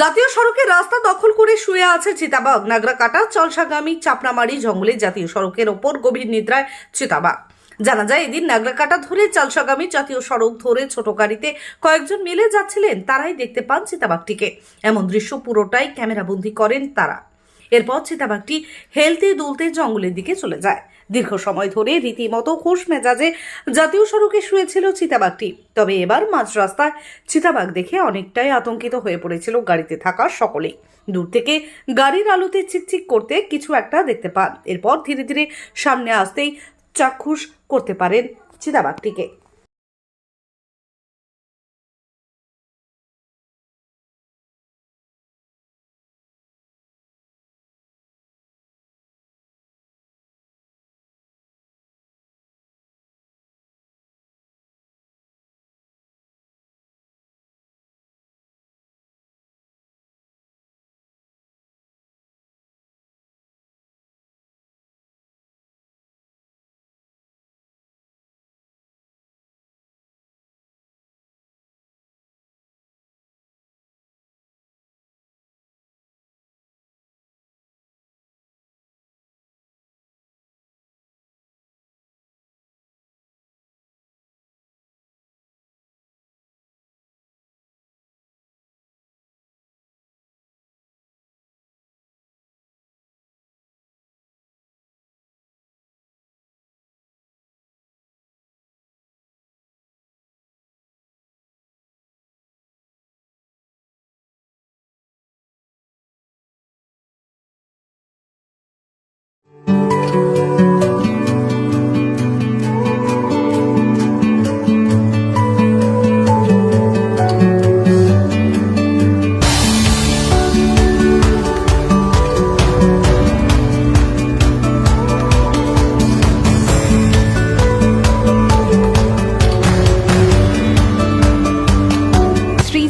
জাতীয় সড়কের রাস্তা দখল করে শুয়ে আছে চিতাবাঘ। নাগরাকাটা, চলসাগামী, চাপড়ামারি জঙ্গলে জাতীয় সড়কের ওপর গভীর নিদ্রায় চিতাবাঘ। জানা যায়, এদিন নাগরাকাটা ধরে চালসাগামী জাতীয় সড়ক ধরে ছোট গাড়িতে কয়েকজন মিলে যাচ্ছিলেন। তারাই দেখতে পান চিতাবাঘটিকে। এমন দৃশ্য পুরোটাই ক্যামেরাবন্দি করেন তারা। এরপর চিতাবাঘটি হেলতে দুলতে জঙ্গলের দিকে চলে যায়। দীর্ঘ সময় ধরে রীতিমতো হোশ মেজাজে জাতীয় সড়কে শুয়েছিল চিতাবাঘটি। তবে এবার মাঝ রাস্তায় চিতাবাঘ দেখে অনেকটাই আতঙ্কিত হয়ে পড়েছিল গাড়িতে থাকা সকলেই। দূর থেকে গাড়ির আলোতে চিকচিক করতে কিছু একটা দেখতে পান। এরপর ধীরে ধীরে সামনে আসতেই চাক্ষুষ করতে পারেন চিতাবাঘটিকে।